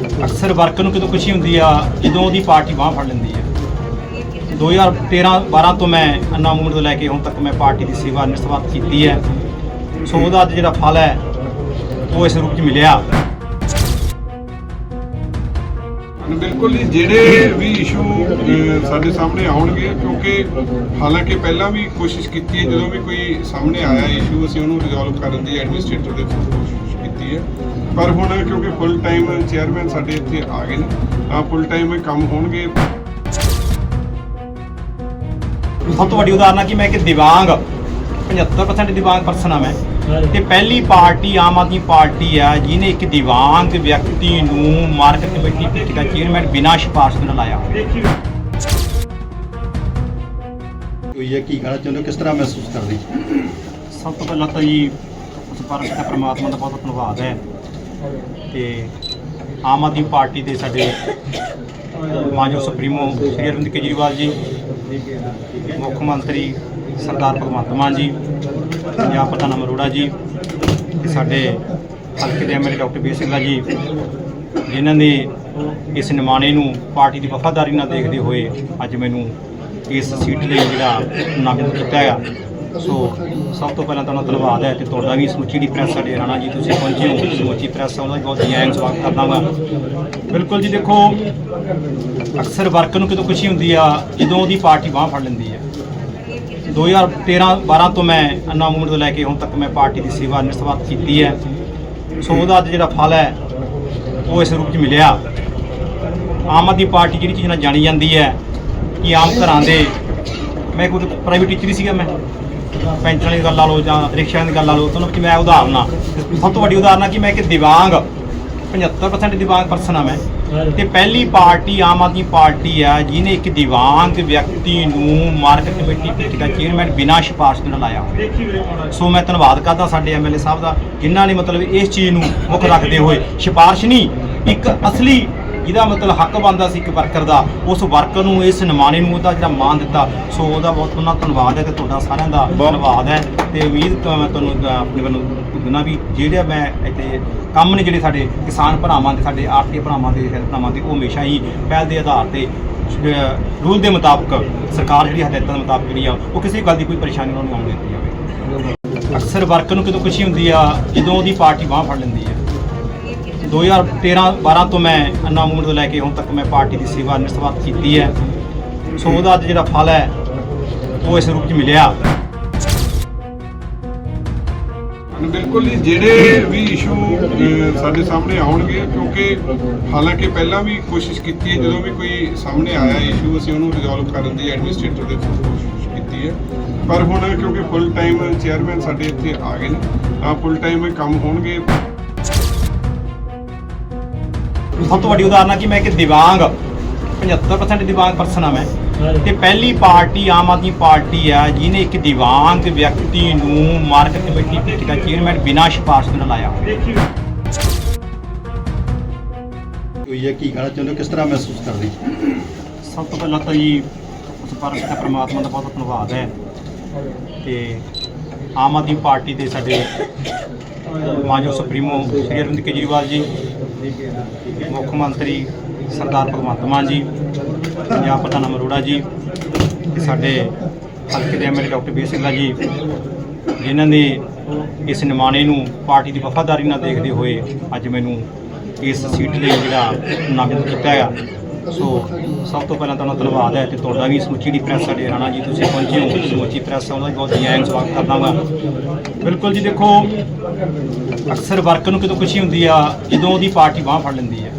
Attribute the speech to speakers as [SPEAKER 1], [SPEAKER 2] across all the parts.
[SPEAKER 1] ਅਕਸਰ ਵਰਕਰ ਨੂੰ ਕਿਦੋਂ ਖੁਸ਼ੀ ਹੁੰਦੀ ਆ, ਜਦੋਂ ਉਹਦੀ ਪਾਰਟੀ ਬਾਹ ਫੜ ਲੈਂਦੀ ਆ। 2013 12 ਤੋਂ ਮੈਂ ਅੰਨਾ ਮੂਵਮੈਂਟ ਤੋਂ ਲੈ ਕੇ ਹੁਣ ਤੱਕ ਮੈਂ ਪਾਰਟੀ ਦੀ ਸੇਵਾ ਨਿਸਬਤ ਕੀਤੀ ਹੈ। ਸੋ ਉਹਦਾ ਅੱਜ ਜਿਹੜਾ ਫਲ ਹੈ, ਉਹ ਇਸ ਰੂਪ 'ਚ ਮਿਲਿਆ।
[SPEAKER 2] ਬਿਲਕੁਲ ਜੀ, ਜਿਹੜੇ ਵੀ ਇਸ਼ੂ ਸਾਡੇ ਸਾਹਮਣੇ ਆਉਣਗੇ, ਕਿਉਂਕਿ ਹਾਲਾਂਕਿ ਪਹਿਲਾਂ ਵੀ ਕੋਸ਼ਿਸ਼ ਕੀਤੀ ਹੈ, ਜਦੋਂ ਵੀ ਕੋਈ ਸਾਹਮਣੇ ਆਇਆ ਇਸ਼ੂ ਅਸੀਂ ਉਹਨੂੰ ਰਿਜ਼ੋਲਵ ਕਰਨ ਦੀ ਐਡਮਿਨਿਸਟ੍ਰੇਟਰ ਦੇ ਥਰੂ ਕੀਤੀ ਹੈ। ਪਰ ਹੁਣ ਕਿਉਂਕਿ ਫੁੱਲ ਟਾਈਮ ਚੇਅਰਮੈਨ ਸਾਡੇ ਇੱਥੇ ਆ ਗਏ ਨੇ ਤਾਂ ਫੁੱਲ ਟਾਈਮ ਕੰਮ ਹੋਣਗੇ।
[SPEAKER 1] ਸਭ ਤੋਂ ਵੱਡੀ ਉਦਾਹਰਨ ਹੈ ਕਿ ਮੈਂ ਇੱਕ ਦਿਵਾਂਗ 75% ਦਿਵਾਂਗ ਪਰਸਨ ਆ ਮੈਂ। ਤੇ ਪਹਿਲੀ ਪਾਰਟੀ ਆਮ ਆਦਮੀ ਪਾਰਟੀ ਆ ਜਿਹਨੇ ਇੱਕ ਦਿਵਾਂਗ ਵਿਅਕਤੀ ਨੂੰ ਮਾਰਕੀਟ ਕਮੇਟੀ ਪਿੱਟ ਦਾ ਚੇਅਰਮੈਨ ਬਿਨਾਂ ਸਿਫਾਰਿਸ਼ ਤੋਂ ਲਾਇਆ।
[SPEAKER 3] ਕੋਈ ਇਹ ਕੀ ਕਹਿਣਾ ਚਾਹੁੰਦੇ ਹੋ? ਕਿਸ ਤਰ੍ਹਾਂ ਮਹਿਸੂਸ ਕਰਦੇ
[SPEAKER 1] ਸਭ ਤੋਂ ਪਹਿਲਾਂ ਤਾਂ ਜੀ ਉਸ ਪਰਮੇਸ਼ਰ ਦਾ ਪ੍ਰਮਾਤਮਾ ਦਾ ਬਹੁਤ ਧੰਨਵਾਦ ਹੈ। ਤੇ ਆਮ ਆਦਮੀ ਪਾਰਟੀ ਦੇ ਸਾਡੇ ਮਾਨਯੋਗ ਸੁਪਰੀਮੋ ਸ਼੍ਰੀ ਅਰਵਿੰਦ ਕੇਜਰੀਵਾਲ ਜੀ, ਮੁੱਖ ਮੰਤਰੀ ਸਰਦਾਰ ਭਗਵੰਤ ਮਾਨ ਜੀ, ਪੰਜਾਬ ਪ੍ਰਧਾਨ ਅਮਰੋੜਾ ਜੀ, ਤੇ ਸਾਡੇ ਹਲਕੇ ਦੇ ਐਮਐਲਏ ਡਾਕਟਰ ਬੀ ਸਿੰਘਲਾ ਜੀ, ਜਿਨ੍ਹਾਂ ਨੇ ਇਸ ਨਿਮਾਣੇ ਨੂੰ ਪਾਰਟੀ ਦੀ ਵਫਾਦਾਰੀ ਨਾਲ ਦੇਖਦੇ ਹੋਏ ਅੱਜ ਮੈਨੂੰ ਇਸ ਸੀਟ ਲਈ ਜਿਹੜਾ ਨਾਮਜ਼ਦ ਕੀਤਾ ਹੈਗਾ ਸੋ, ਸਭ ਤੋਂ ਪਹਿਲਾਂ ਤੁਹਾਨੂੰ ਧੰਨਵਾਦ ਹੈ ਤੇ ਤੁਹਾਡਾ ਵੀ ਸਮੁੱਚੀ ਦੀ ਪ੍ਰੈਸ ਸਾਡੇ ਰਾਣਾ ਜੀ ਤੁਸੀਂ ਪਹੁੰਚੇ ਹੋ। ਸਮੁੱਚੀ ਪ੍ਰੈਸ ਉਹਦਾ ਵੀ ਬਹੁਤ ਜੈਨ ਸਵਾਗਤ ਕਰਦਾ ਹਾਂ ਬਿਲਕੁਲ ਜੀ ਦੇਖੋ, ਅਕਸਰ ਵਰਕਰ ਨੂੰ ਕਿਦੋਂ ਖੁਸ਼ੀ ਹੁੰਦੀ ਆ, ਜਦੋਂ ਉਹਦੀ ਪਾਰਟੀ ਬਾਹ ਫੜ ਲੈਂਦੀ ਹੈ 2013 12 ਤੋਂ ਮੈਂ ਅੰਨਾ ਮੂਵਮੈਂਟ ਤੋਂ ਲੈ ਕੇ ਹੁਣ ਤੱਕ ਮੈਂ ਪਾਰਟੀ ਦੀ ਸੇਵਾ ਨਿਸ਼ਵਾਤ ਕੀਤੀ ਹੈ। ਸੋ, ਉਹਦਾ ਅੱਜ ਜਿਹੜਾ ਫਲ ਹੈ, ਉਹ ਇਸ ਰੂਪ 'ਚ ਮਿਲਿਆ। ਆਮ ਆਦਮੀ ਪਾਰਟੀ ਜਿਹੜੀ ਚੀਜ਼ ਨਾਲ ਜਾਣੀ ਜਾਂਦੀ ਹੈ, ਕਿ ਆਮ ਘਰਾਂ ਦੇ, ਮੈਂ ਕੋਈ ਪ੍ਰਾਈਵੇਟ ਟੀਚਰ ਹੀ ਸੀਗਾ ਮੈਂ। ਪੈਂਚਰਾਂ ਦੀ ਗੱਲ ਲਾ ਲਓ ਜਾਂ ਰਿਕਸ਼ਿਆਂ ਦੀ ਗੱਲ ਲਾ ਲਓ ਤੁਹਾਨੂੰ ਕਿ ਮੈਂ ਉਦਾਹਰਨ? ਆ ਸਭ ਤੋਂ ਵੱਡੀ ਉਦਾਹਰਨ ਆ ਕਿ? ਮੈਂ ਇੱਕ ਦਿਵਾਂਗ 75% ਦਿਵਾਂਗ ਪਰਸਨ ਆ ਮੈਂ। ਤੇ ਪਹਿਲੀ ਪਾਰਟੀ ਆਮ ਆਦਮੀ ਪਾਰਟੀ ਆ ਜਿਹਨੇ ਇੱਕ ਦਿਵਾਂਗ ਵਿਅਕਤੀ ਨੂੰ ਮਾਰਕੀਟ ਕਮੇਟੀ ਪਿੱਟ ਦਾ ਚੇਅਰਮੈਨ ਬਿਨਾਂ ਸਿਫਾਰਿਸ਼ ਤੋਂ ਲਾਇਆ ਸੋ ਮੈਂ ਧੰਨਵਾਦ ਕਰਦਾ ਸਾਡੇ ਐਮਐਲਏ ਸਾਹਿਬ ਦਾ ਜਿਨ੍ਹਾਂ ਨੇ ਮਤਲਬ ਇਸ ਚੀਜ਼ ਨੂੰ ਮੁੱਖ ਰੱਖਦੇ ਹੋਏ ਸਿਫਾਰਿਸ਼ ਨਹੀਂ ਇੱਕ ਅਸਲੀ ਜਿਹਦਾ ਮਤਲਬ ਹੱਕ ਬਣਦਾ ਸੀ ਇੱਕ ਵਰਕਰ ਦਾ ਉਸ ਵਰਕਰ ਨੂੰ ਇਸ ਨਿਮਾਣੇ ਨੂੰ ਉਹਦਾ ਜਿਹੜਾ ਮਾਣ ਦਿੱਤਾ। ਸੋ ਉਹਦਾ ਬਹੁਤ ਉਹਨਾਂ ਧੰਨਵਾਦ ਹੈ ਤੇ ਤੁਹਾਡਾ ਸਾਰਿਆਂ ਦਾ ਧੰਨਵਾਦ ਹੈ ਤੇ ਉਮੀਦ ਮੈਂ ਤੁਹਾਨੂੰ ਆਪਣੇ ਵੱਲੋਂ ਦੁੱਗਣਾ ਵੀ ਜਿਹੜੇ ਮੈਂ ਇੱਥੇ ਕੰਮ ਨੇ ਜਿਹੜੇ ਸਾਡੇ ਕਿਸਾਨ ਭਰਾਵਾਂ ਦੇ ਸਾਡੇ ਆਰਥਿਕ ਭਰਾਵਾਂ ਦੇ ਭਰਾਵਾਂ ਦੇ ਉਹ ਹਮੇਸ਼ਾ ਹੀ ਪਹਿਲ ਦੇ ਆਧਾਰ ਤੇ ਰੂਲ ਦੇ ਮੁਤਾਬਕ ਸਰਕਾਰ ਜਿਹੜੀ ਹਦਾਇਤਾਂ ਦੇ ਮੁਤਾਬਕ ਜਿਹੜੀ ਆ ਉਹ ਕਿਸੇ ਗੱਲ ਦੀ ਕੋਈ ਪਰੇਸ਼ਾਨੀ ਉਹਨਾਂ ਨੂੰ ਆਉਣ ਦਿੱਤੀ ਜਾਵੇ। ਅਕਸਰ ਵਰਕਰ ਨੂੰ ਕਿਦੋਂ ਖੁਸ਼ੀ ਹੁੰਦੀ ਆ ਜਦੋਂ ਉਹਦੀ ਪਾਰਟੀ ਬਾਹ ਫੜ ਲੈਂਦੀ 2013 12 ਤੋਂ ਮੈਂ ਅੰਨਾ ਮੂਵਮੈਂਟ ਤੋਂ ਲੈ ਕੇ ਹੁਣ ਤੱਕ ਮੈਂ ਪਾਰਟੀ ਦੀ ਸੇਵਾ ਨਿਸ਼ਵਾਤ ਕੀਤੀ ਹੈ। ਸੋ ਉਹਦਾ ਅੱਜ ਜਿਹੜਾ ਫਲ ਹੈ, ਉਹ ਇਸ ਰੂਪ 'ਚ ਮਿਲਿਆ।
[SPEAKER 2] ਬਿਲਕੁਲ ਜੀ, ਜਿਹੜੇ ਵੀ ਇਸ਼ੂ ਸਾਡੇ ਸਾਹਮਣੇ ਆਉਣਗੇ, ਕਿਉਂਕਿ ਹਾਲਾਂਕਿ ਪਹਿਲਾਂ ਵੀ ਕੋਸ਼ਿਸ਼ ਕੀਤੀ ਹੈ, ਜਦੋਂ ਵੀ ਕੋਈ ਸਾਹਮਣੇ ਆਇਆ ਇਸ਼ੂ ਅਸੀਂ ਉਹਨੂੰ ਰਿਜ਼ੋਲਵ ਕਰਨ ਦੀ ਐਡਮਿਨਿਸਟ੍ਰੇਟਰ ਦੇ ਥਰੂ ਕੋਸ਼ਿਸ਼ ਕੀਤੀ ਹੈ। ਪਰ ਹੁਣ ਕਿਉਂਕਿ ਫੁੱਲ ਟਾਈਮ ਚੇਅਰਮੈਨ ਸਾਡੇ ਇੱਥੇ ਆ ਗਏ ਨੇ, ਤਾਂ ਫੁੱਲ ਟਾਈਮ ਕੰਮ ਹੋਣਗੇ।
[SPEAKER 1] ਸਭ ਤੋਂ ਵੱਡੀ ਉਦਾਹਰਨ ਹੈ ਕਿ ਮੈਂ ਇੱਕ ਦਿਵਾਂਗ 75% ਦਿਵਾਂਗ ਪਰਸਨ ਆ ਮੈਂ। ਤੇ ਪਹਿਲੀ ਪਾਰਟੀ ਆਮ ਆਦਮੀ ਪਾਰਟੀ ਆ ਜਿਹਨੇ ਇੱਕ ਦਿਵਾਂਗ ਵਿਅਕਤੀ ਨੂੰ ਮਾਰਕੀਟ ਕਮੇਟੀ ਦਾ ਚੇਅਰਮੈਨ ਬਿਨਾਂ ਸਿਫਾਰਿਸ਼ ਤੋਂ ਲਾਇਆ
[SPEAKER 3] ਕੋਈ ਇਹ ਕੀ ਕਹਿਣਾ ਚਾਹੁੰਦੇ ਹੋ? ਕਿਸ ਤਰ੍ਹਾਂ ਮਹਿਸੂਸ ਕਰਦੇ?
[SPEAKER 1] ਸਭ ਤੋਂ ਪਹਿਲਾਂ ਤਾਂ ਜੀ ਉਸ ਪਰਮੇਸ਼ਰ ਦਾ ਪ੍ਰਮਾਤਮਾ ਦਾ ਬਹੁਤ ਬਹੁਤ ਧੰਨਵਾਦ ਹੈ। ਤੇ ਆਮ ਆਦਮੀ ਪਾਰਟੀ ਦੇ ਸਾਡੇ ਮਾਨਯੋਗ ਸੁਪਰੀਮੋ ਸ਼੍ਰੀ ਅਰਵਿੰਦ ਕੇਜਰੀਵਾਲ ਜੀ ਮੁੱਖ ਮੰਤਰੀ ਸਰਦਾਰ ਭਗਵੰਤ ਮਾਨ ਜੀ, ਪੰਜਾਬ ਪ੍ਰਧਾਨ ਅਮਰੋੜਾ ਜੀ ਤੇ ਸਾਡੇ ਹਲਕੇ ਦੇ ਐਮਐਲਏ ਡਾਕਟਰ ਬੀ ਸਿੰਘਲਾ ਜੀ, ਜਿਨ੍ਹਾਂ ਨੇ ਇਸ ਨਿਮਾਣੇ ਨੂੰ ਪਾਰਟੀ ਦੀ ਵਫਾਦਾਰੀ ਨਾਲ ਦੇਖਦੇ ਹੋਏ ਅੱਜ ਮੈਨੂੰ ਇਸ ਸੀਟ ਲਈ ਜਿਹੜਾ ਨਾਮਜ਼ਦ ਕੀਤਾ ਹੈਗਾ ਸੋ, ਸਭ ਤੋਂ ਪਹਿਲਾਂ ਤੁਹਾਨੂੰ ਧੰਨਵਾਦ ਹੈ ਤੇ ਤੁਹਾਡਾ ਵੀ ਸਮੁੱਚੀ ਦੀ ਪ੍ਰੈਸ ਸਾਡੇ ਰਾਣਾ ਜੀ, ਤੁਸੀਂ ਪਹੁੰਚੇ ਹੋ ਸਮੁੱਚੀ ਪ੍ਰੈਸ ਉਹਦਾ ਵੀ ਬਹੁਤ ਜੈਨ ਸਵਾਗਤ ਕਰਦਾ ਹਾਂ ਬਿਲਕੁਲ ਜੀ, ਦੇਖੋ, ਅਕਸਰ ਵਰਕਰ ਨੂੰ ਕਿਦੋਂ ਖੁਸ਼ੀ ਹੁੰਦੀ ਆ, ਜਦੋਂ ਉਹਦੀ ਪਾਰਟੀ ਬਾਹ ਫੜ ਲੈਂਦੀ ਹੈ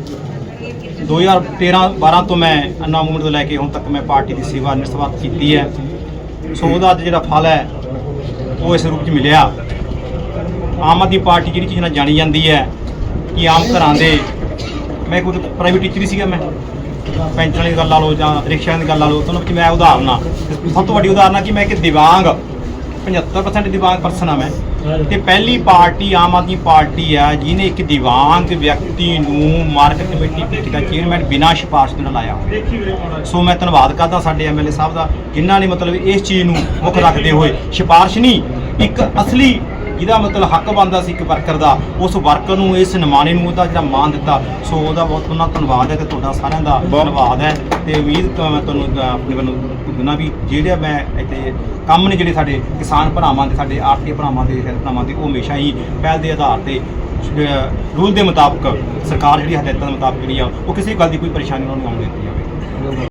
[SPEAKER 1] 2013 12 ਤੋਂ ਮੈਂ ਅੰਨਾ ਮੂਵਮੈਂਟ ਤੋਂ ਲੈ ਕੇ ਹੁਣ ਤੱਕ ਮੈਂ ਪਾਰਟੀ ਦੀ ਸੇਵਾ ਨਿਰਸਵਾਤ ਕੀਤੀ ਹੈ। ਸੋ, ਉਹਦਾ ਅੱਜ ਜਿਹੜਾ ਫਲ ਹੈ, ਉਹ ਇਸ ਰੂਪ 'ਚ ਮਿਲਿਆ। ਆਮ ਆਦਮੀ ਪਾਰਟੀ ਜਿਹੜੀ ਚੀਜ਼ ਨਾਲ ਜਾਣੀ ਜਾਂਦੀ ਹੈ ਕਿ ਆਮ ਘਰਾਂ ਦੇ, ਮੈਂ ਕੋਈ ਪ੍ਰਾਈਵੇਟ ਟੀਚਰ ਹੀ ਸੀਗਾ ਮੈਂ। ਪੈਂਚਰਾਂ ਦੀ ਗੱਲ ਲਾ ਲਓ ਜਾਂ ਰਿਕਸ਼ਿਆਂ ਦੀ ਗੱਲ ਲਾ ਲਓ, ਤੁਹਾਨੂੰ ਕਿ ਮੈਂ ਉਦਾਹਰਨ? ਆ ਸਭ ਤੋਂ ਵੱਡੀ ਉਦਾਹਰਨ ਆ ਕਿ? ਮੈਂ ਇੱਕ ਦਿਵਾਂਗ 75% ਦਿਵਾਂਗ ਪਰਸਨ ਆ ਮੈਂ। ਤੇ ਪਹਿਲੀ ਪਾਰਟੀ ਆਮ ਆਦਮੀ ਪਾਰਟੀ ਆ ਜਿਹਨੇ ਇੱਕ ਦਿਵਾਂਗ ਵਿਅਕਤੀ ਨੂੰ ਮਾਰਕੀਟ ਕਮੇਟੀ ਪਿੱਟ ਦਾ ਚੇਅਰਮੈਨ ਬਿਨਾਂ ਸਿਫਾਰਿਸ਼ ਨਾਲ ਲਾਇਆ ਸੋ ਮੈਂ ਧੰਨਵਾਦ ਕਰਦਾ ਸਾਡੇ ਐਮਐਲਏ ਸਾਹਿਬ ਦਾ, ਜਿਨ੍ਹਾਂ ਨੇ ਮਤਲਬ ਇਸ ਚੀਜ਼ ਨੂੰ ਮੁੱਖ ਰੱਖਦੇ ਹੋਏ ਸਿਫਾਰਿਸ਼ ਨਹੀਂ, ਇੱਕ ਅਸਲੀ ਜਿਹਦਾ ਮਤਲਬ ਹੱਕ ਬਣਦਾ ਸੀ ਇੱਕ ਵਰਕਰ ਦਾ ਉਸ ਵਰਕਰ ਨੂੰ ਇਸ ਨਿਮਾਣੇ ਨੂੰ ਉਹਦਾ ਜਿਹੜਾ ਮਾਣ ਦਿੱਤਾ। ਸੋ ਉਹਦਾ ਬਹੁਤ ਉਹਨਾਂ ਧੰਨਵਾਦ ਹੈ ਤੇ ਤੁਹਾਡਾ ਸਾਰਿਆਂ ਦਾ ਧੰਨਵਾਦ ਹੈ। ਤੇ ਉਮੀਦ ਮੈਂ ਤੁਹਾਨੂੰ ਆਪਣੇ ਵੱਲੋਂ ਦੁਨਾ ਵੀ ਜਿਹੜੇ ਮੈਂ ਇੱਥੇ ਕੰਮ ਨੇ ਜਿਹੜੇ ਸਾਡੇ ਕਿਸਾਨ ਭਰਾਵਾਂ ਦੇ ਸਾਡੇ ਆਰਥਿਕ ਭਰਾਵਾਂ ਦੇ ਭਰਾਵਾਂ ਦੇ ਉਹ ਹਮੇਸ਼ਾ ਹੀ ਪਹਿਲ ਦੇ ਆਧਾਰ ਤੇ ਰੂਲ ਦੇ ਮੁਤਾਬਕ ਸਰਕਾਰ ਜਿਹੜੀ ਹਦਾਇਤਾਂ ਦੇ ਮੁਤਾਬਕ ਜਿਹੜੀ ਆ ਉਹ ਕਿਸੇ ਗੱਲ ਦੀ ਕੋਈ ਪਰੇਸ਼ਾਨੀ ਉਹਨਾਂ ਨੂੰ ਆਉਣ ਦਿੱਤੀ ਜਾਵੇ।